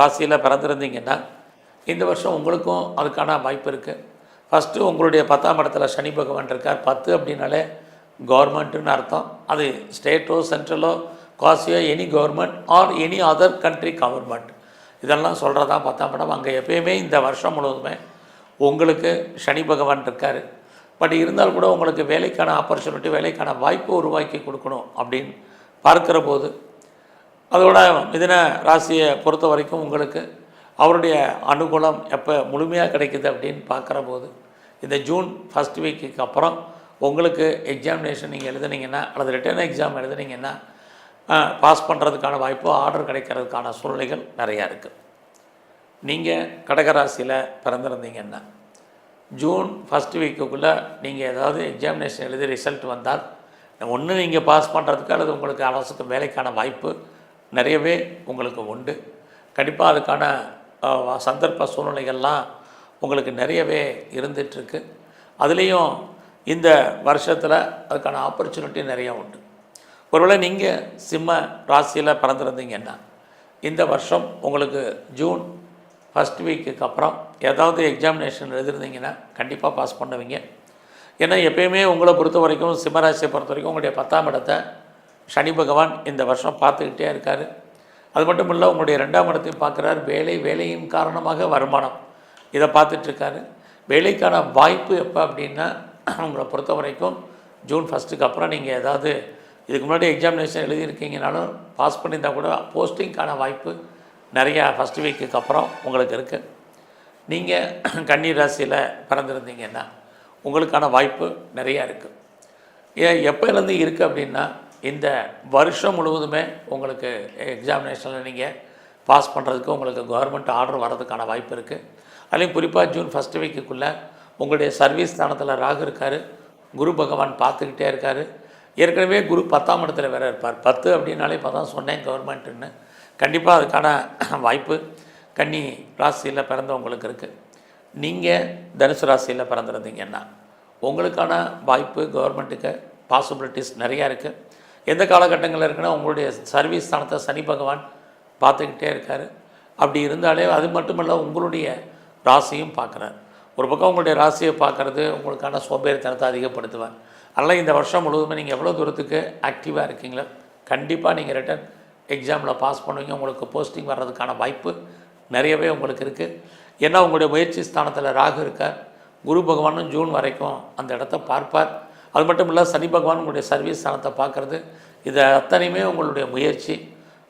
ராசியில் பிறந்திருந்தீங்கன்னா இந்த வருஷம் உங்களுக்கும் அதுக்கான வாய்ப்பு இருக்குது ஃபஸ்ட்டு உங்களுடைய பத்தாம் இடத்துல சனி பகவான் இருக்கார். பத்து அப்படின்னாலே கவர்மெண்ட்டுன்னு அர்த்தம். அது ஸ்டேட்டோ சென்ட்ரலோ காசியோ any government or any other country government இதெல்லாம் சொல்கிறதா பத்தாம் இடம். அங்கே எப்பயுமே இந்த வருஷம் முழுவதுமே உங்களுக்கு சனி பகவான் இருக்கார். பட் இருந்தால் கூட உங்களுக்கு வேலைக்கான ஆப்பர்ச்சுனிட்டி வேலைக்கான வாய்ப்பு உருவாக்கி கொடுக்கணும் அப்படின்னு பார்க்குற போது அதோட மிதின ராசியை பொறுத்த வரைக்கும் உங்களுக்கு அவருடைய அனுகூலம் எப்போ முழுமையாக கிடைக்குது அப்படின்னு பார்க்குற போது இந்த ஜூன் ஃபஸ்ட் வீக்குக்கு அப்புறம் உங்களுக்கு எக்ஸாமினேஷன் நீங்கள் எழுதுனீங்கன்னா அல்லது ரிட்டர்ன் எக்ஸாம் எழுதுனீங்கன்னா பாஸ் பண்ணுறதுக்கான வாய்ப்பு ஆர்டர் கிடைக்கிறதுக்கான சூழ்நிலைகள் நிறையா இருக்குது நீங்கள் கடகராசியில் பிறந்திருந்தீங்கன்னா ஜூன் ஃபஸ்ட் வீக்குக்குள்ளே நீங்கள் ஏதாவது எக்ஸாமினேஷன் எழுதி ரிசல்ட் வந்தால் ஒன்று நீங்கள் பாஸ் பண்ணுறதுக்கு அல்லது உங்களுக்கு அரசுக்கு வேலைக்கான வாய்ப்பு நிறையவே உங்களுக்கு உண்டு. கண்டிப்பாக அதுக்கான சந்தர்ப்ப சூழ்நிலைகள்லாம் உங்களுக்கு நிறையவே இருந்துகிட்ருக்கு அதுலேயும் இந்த வருஷத்தில் அதுக்கான ஆப்பர்ச்சுனிட்டி நிறையா உண்டு. ஒருவேளை நீங்கள் சிம்ம ராசியில் பிறந்திருந்தீங்கன்னா இந்த வருஷம் உங்களுக்கு ஜூன் ஃபஸ்ட் வீக்குக்கு அப்புறம் ஏதாவது எக்ஸாமினேஷன் எழுதிருந்தீங்கன்னா கண்டிப்பாக பாஸ் பண்ணுவீங்க. ஏன்னா எப்பயுமே உங்களை பொறுத்த வரைக்கும் சிம்மராசியை பொறுத்த வரைக்கும் உங்களுடைய பத்தாம் இடத்தை சனி பகவான் இந்த வருஷம் பார்த்துக்கிட்டே இருக்கார். அது மட்டும் இல்லை உங்களுடைய ரெண்டாம் இடத்தையும் பார்க்குறார். வேலை வேலையின் காரணமாக வருமானம். இதை பார்த்துட்ருக்காரு வேலைக்கான வாய்ப்பு எப்போ அப்படின்னா உங்களை பொறுத்த வரைக்கும் ஜூன் ஃபஸ்ட்டுக்கு அப்புறம் நீங்கள் ஏதாவது இதுக்கு முன்னாடி எக்ஸாமினேஷன் எழுதியிருக்கீங்கனாலும் பாஸ் பண்ணியிருந்தால் கூட போஸ்டிங்க்கான வாய்ப்பு நிறையா ஃபஸ்ட் வீக்குக்கு அப்புறம் உங்களுக்கு இருக்குது நீங்கள் கன்னி ராசியில் பிறந்திருந்தீங்கன்னா உங்களுக்கான வாய்ப்பு நிறையா இருக்குது ஏன் எப்போலேருந்து இருக்குது அப்படின்னா இந்த வருஷம் முழுவதுமே உங்களுக்கு எக்ஸாமினேஷனில் நீங்கள் பாஸ் பண்ணுறதுக்கு உங்களுக்கு கவர்மெண்ட் ஆர்டர் வர்றதுக்கான வாய்ப்பு இருக்குது அதுலேயும் குறிப்பாக ஜூன் ஃபஸ்ட் வீக்குக்குள்ளே உங்களுடைய சர்வீஸ் ஸ்தானத்தில் ராகு இருக்கார். குரு பகவான் பார்த்துக்கிட்டே இருக்கார். ஏற்கனவே குரு பத்தாம் இடத்துல வேற இருப்பார். பத்து அப்படின்னாலே இப்போ தான் சொன்னேன் கவர்மெண்ட்டுன்னு கண்டிப்பாக அதுக்கான வாய்ப்பு கன்னி ராசியில் பிறந்தவங்களுக்கு இருக்குது நீங்கள் தனுசு ராசியில் பிறந்திருந்தீங்கன்னா உங்களுக்கான வாய்ப்பு கவர்மெண்ட்டுக்கு பாசிபிலிட்டிஸ் நிறையா இருக்குது எந்த காலகட்டங்களில் இருக்குன்னா உங்களுடைய சர்வீஸ் ஸ்தானத்தை சனி பகவான் பார்த்துக்கிட்டே இருக்கார். அப்படி இருந்தாலே அது மட்டுமல்ல உங்களுடைய ராசியும் பார்க்குறார். ஒரு பக்கம் உங்களுடைய ராசியை பார்க்குறது உங்களுக்கான சோம்பேறித்தனத்தை அதிகப்படுத்துவார். அதனால் இந்த வருஷம் முழுவதுமே நீங்கள் எவ்வளோ தூரத்துக்கு ஆக்டிவாக இருக்கீங்களோ கண்டிப்பாக நீங்கள் ரிட்டன் எக்ஸாமில் பாஸ் பண்ணுவீங்க. உங்களுக்கு போஸ்டிங் வர்றதுக்கான வாய்ப்பு நிறையவே உங்களுக்கு இருக்குது ஏன்னா உங்களுடைய முயற்சி ஸ்தானத்தில் ராகு இருக்கார். குரு பகவானும் ஜூன் வரைக்கும் அந்த இடத்த பார்ப்பார். அது மட்டும் இல்லை சனி பகவான் உங்களுடைய சர்வீஸ் ஸ்தானத்தை பார்க்குறது. இது அத்தனையுமே உங்களுடைய முயற்சி.